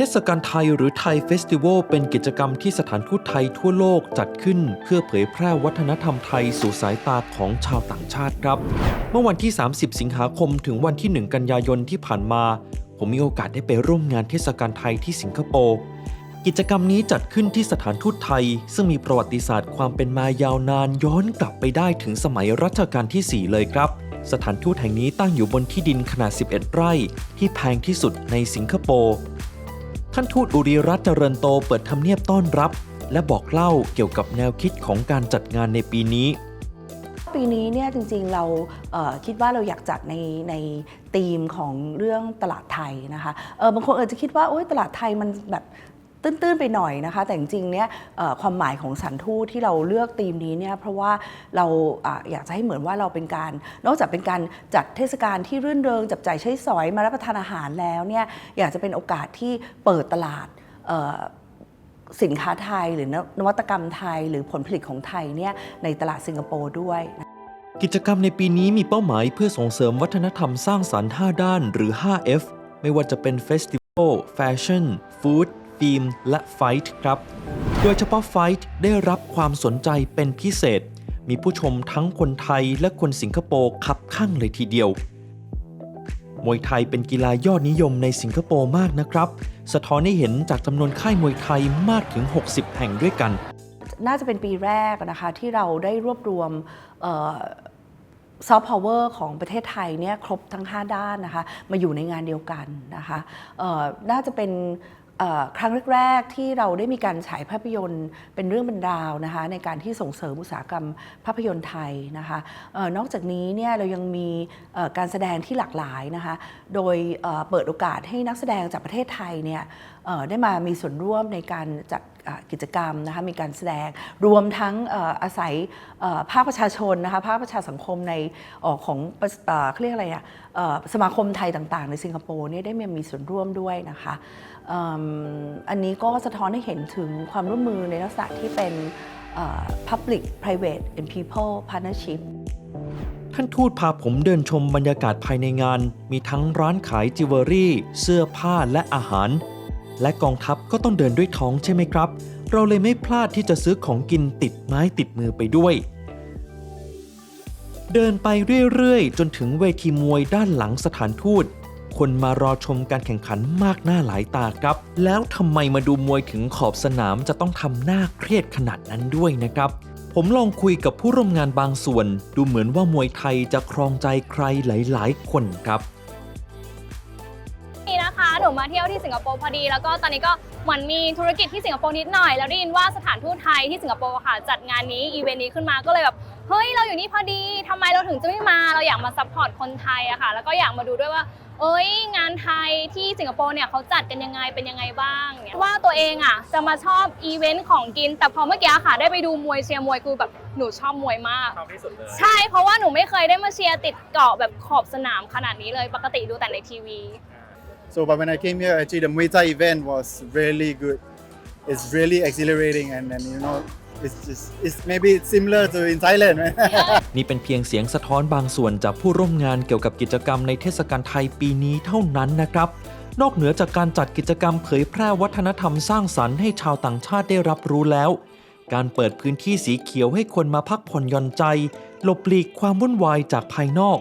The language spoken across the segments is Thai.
เทศกาลไทยหรือไทยเฟสติวัลเป็นกิจกรรมที่สถานทูตไทยทั่วโลกจัดขึ้น เพื่อเผยแพร่วัฒนธรรมไทยสู่สายตาของชาวต่างชาติครับ เมื่อวันที่ 30 สิงหาคมถึงวันที่ 1 กันยายนที่ผ่านมา ผมมีโอกาสได้ไปร่วมงานเทศกาลไทยที่สิงคโปร์กิจกรรมนี้จัดขึ้นที่สถานทูตไทย ซึ่งมีประวัติศาสตร์ความเป็นมายาวนานย้อนกลับไปได้ถึงสมัยรัชกาลที่ 4 เลยครับ สถานทูตแห่งนี้ตั้งอยู่บนที่ดินขนาด 11 ไร่ ที่แพงที่สุดในสิงคโปร์ ท่านทูตอุริรัตน์เจริญโตเปิดทำเนียบต้อนรับ และบอกเล่าเกี่ยวกับแนวคิดของการจัดงานในปีนี้ปีนี้เนี่ยจริงๆเราเคิดว่าเราอยากจัดในในธีมของเรื่องตลาดไทยนะคะเออบางคนอาจจะคิดว่าโอ๊ยตลาดไทยมันแบบ ตื้นๆไปหน่อยนะคะ แต่จริงๆเนี่ยความหมายของสันทูตที่เราเลือกธีมนี้เนี่ยเพราะว่าเราออยากจะให้เหมือนว่าเราเป็นการ นอกจากเป็นการจัดเทศกาลที่รื่นเริงจับจ่ายใช้สอยมารับประทานอาหารแล้วเนี่ยอยากจะเป็นโอกาสที่เปิดตลาดสินค้าไทยหรือนนวัตกรรมไทย หรือผลผลิตของไทยเนี่ยในตลาดสิงคโปร์ด้วยกิจกรรมในปีนี้มีเป้าหมายเพื่อส่งเสริมวัฒนธรรมสร้างสรรค์ 5 ด้านหรือ 5F ไม่ว่าจะเป็นเฟสติวัลแฟิล์มและไฟท์ครับ โดยเฉพาะไฟท์ได้รับความสนใจเป็นพิเศษ มีผู้ชมทั้งคนไทยและคนสิงคโปร์คับข้างเลยทีเดียว มวยไทยเป็นกีฬายอดนิยมในสิงคโปร์มากนะครับ สะท้อนให้เห็นจากจำนวนค่ายมวยไทยมากถึง 60 แห่งด้วยกัน น่าจะเป็นปีแรกนะคะที่เราได้รวบรวมซอฟต์พาวเวอร์ของประเทศไทยเนี่ยครบทั้ง 5 ด้านนะคะมาอยู่ในงานเดียวกันนะคะน่าจะเป็น ครั้งแรกๆที่เราได้มีการฉายภาพยนตร์เป็นเรื่องเป็นราวนะคะในการที่ส่งเสริมอุตสาหกรรมภาพยนตร์ไทยนะคะออนอกจากนี้เนี่ยเรายังมีการแสดงที่หลากหลายนะคะโดยเเปิดโอกาสให้นักแสดงจากประเทศไทยเนี่ยได้มามีส่วนร่วมในการจัด กิจกรรมนะคะมีการแสดงรวมทั้งอาศัยภาคประชาชนนะคะภาคประชาสังคมในอของประเอ่อเขาเรียกอะไรอะสมาคมไทยต่างๆ ในสิงคโปร์เนี่ยได้มามีส่วนร่วมด้วยนะคะอันนี้ก็สะท้อนให้เห็นถึงความร่วมมือในลักษณะที่เป็น public private and people partnership ท่านทูตพาผมเดินชมบรรยากาศภายในงาน มีทั้งร้านขายจิวเวลรี่ เสื้อผ้าและอาหาร และกองทัพก็ต้องเดินด้วยท้องใช่ไหมครับ เราเลยไม่พลาดที่จะซื้อของกินติดไม้ติดมือไปด้วย เดินไปเรื่อยๆ จนถึงเวทีมวยด้านหลังสถานทูต คนมารอชมการแข่งขันมากหน้าหลายตาครับ แล้วทำไมมาดูมวยถึงขอบสนามจะต้องทำหน้าเครียดขนาดนั้นด้วยนะครับผมลองคุยกับผู้ร่วมงานบางส่วน ดูเหมือนว่ามวยไทยจะครองใจใครหลาย ๆ คนครับ นี่นะคะ หนูมาเที่ยวที่สิงคโปร์พอดี แล้วก็ตอนนี้ก็เหมือนมีธุรกิจที่สิงคโปร์นิดหน่อย แล้วได้ยินว่าสถานทูตไทยที่สิงคโปร์ค่ะ จัดงานนี้อีเวนต์นี้ขึ้นมาก็เลยแบบ เฮ้ย เราอยู่นี่พอดีทำไมเราถึงจะไม่มา เราอยากมาซัพพอร์ตคนไทยอะค่ะ แล้วก็อยากมาดูด้วยว่า เอ้ย งานไทยที่สิงคโปร์เนี่ยเขาจัดกันยังไง เป็นยังไงบ้างเนี่ยว่าตัวเองอะจะมาชอบอีเวนต์ของกิน แต่พอเมื่อกี้ค่ะ ได้ไปดูมวยเชียร์มวยคือแบบ หนูชอบมวยมาก ชอบที่สุดเลย ใช่ เพราะว่าหนูไม่เคยได้มาเชียร์ติดเกาะแบบขอบสนามขนาดนี้เลย ปกติดูแต่ในทีวี So but when I came here actually the Muay Thai event was really good it's really exhilarating and and you know it's just it's maybe it's similar to in Thailand right นี่เป็นเพียงเสียงสะท้อนบางส่วนจากผู้ร่วมงานเกี่ยวกับกิจกรรมในเทศกาลไทยปีนี้เท่านั้นนะครับ นอกเหนือจากการจัดกิจกรรมเผยแพร่วัฒนธรรมสร้างสรรค์ให้ชาวต่างชาติได้รับรู้แล้ว การเปิดพื้นที่สีเขียวให้คนมาพักผ่อนหย่อนใจ หลบหลีกความวุ่นวายจากภายนอก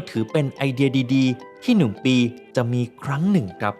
ก็ถือเป็นไอเดียดี ๆ ที่หนึ่งปีจะมีครั้งหนึ่งครับ